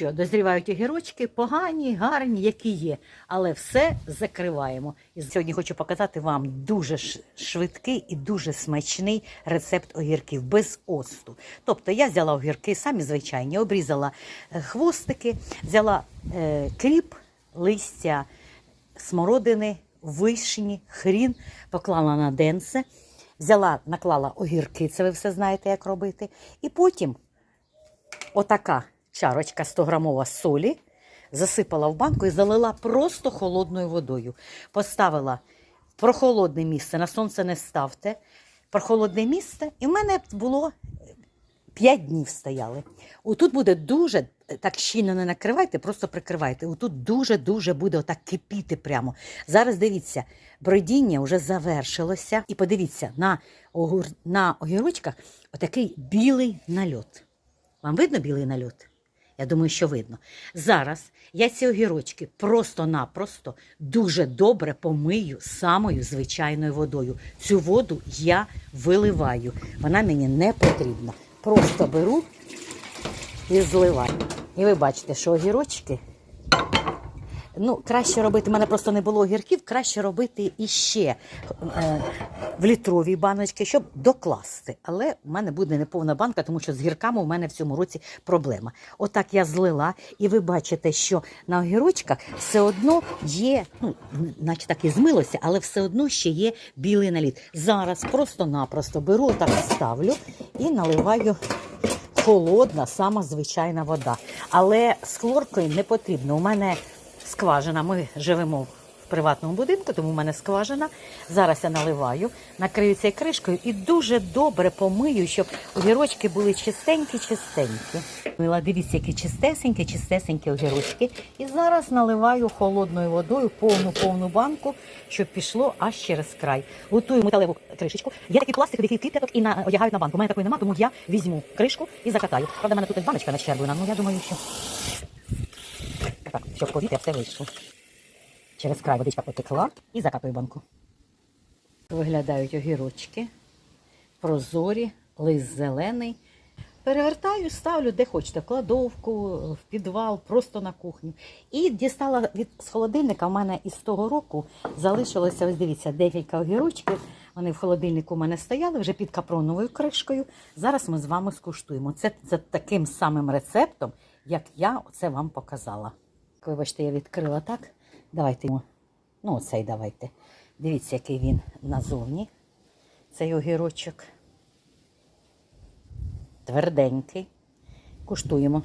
що, дозрівають огірочки, погані, гарні, які є, але все закриваємо. І сьогодні хочу показати вам дуже швидкий і дуже смачний рецепт огірків без осту. Тобто я взяла огірки, самі звичайні, обрізала е, хвостики, взяла е, кріп, листя смородини, вишні, хрін, поклала на денце, взяла, наклала огірки, це ви все знаєте, як робити. І потім отака чарочка 100 грамова солі, засипала в банку і залила просто холодною водою. Поставила в прохолодне місце, на сонце не ставте. Прохолодне місце, і в мене було 5 днів стояли. Отут буде дуже так щільно не накривайте, просто прикривайте. Отут дуже-дуже буде отак кипіти прямо. Зараз дивіться, бродіння вже завершилося. І подивіться, на, огур... на огірочках отакий білий нальот. Вам видно білий нальот? Я думаю, що видно. Зараз я ці огірочки просто-напросто дуже добре помию самою звичайною водою. Цю воду я виливаю. Вона мені не потрібна. Просто беру і зливаю. І ви бачите, що огірочки. Ну, краще робити, в мене просто не було огірків, краще робити іще е, в літровій баночці, щоб докласти. Але в мене буде неповна банка, тому що з гірками у мене в цьому році проблема. Отак я злила, і ви бачите, що на огірочках все одно є, ну, наче так і змилося, але все одно ще є білий наліт. Зараз просто-напросто беру, так ставлю і наливаю холодна, сама звичайна вода. Але з хлоркою не потрібно. У мене скважина. Ми живемо в приватному будинку, тому в мене скважина. Зараз я наливаю, накрию цією кришкою і дуже добре помию, щоб огірочки були чистенькі-чистенькі. Мила, дивіться, які чистесенькі, чистесенькі огірочки. І зараз наливаю холодною водою повну повну банку, щоб пішло аж через край. Готую металеву кришечку. Є такий пластик, який кліток і на, одягають на банку. У мене такої немає, тому я візьму кришку і закатаю. Правда, в мене тут баночка на начерблена, ну я думаю, що так, щоб повітря все вийшло. Через край водичка потекла і закатую банку. Виглядають огірочки, прозорі, лист зелений. Перевертаю, ставлю де хочете, в кладовку, в підвал, просто на кухню. І дістала від з холодильника. У мене із того року залишилося, ось дивіться, декілька огірочків. Вони в холодильнику у мене стояли вже під капроновою кришкою. Зараз ми з вами скуштуємо. Це за таким самим рецептом, як я це вам показала. Вибачте, я відкрила так. Давайте йому. Ну, оцей давайте. Дивіться, який він назовні. Цей огірочок. Тверденький. Куштуємо.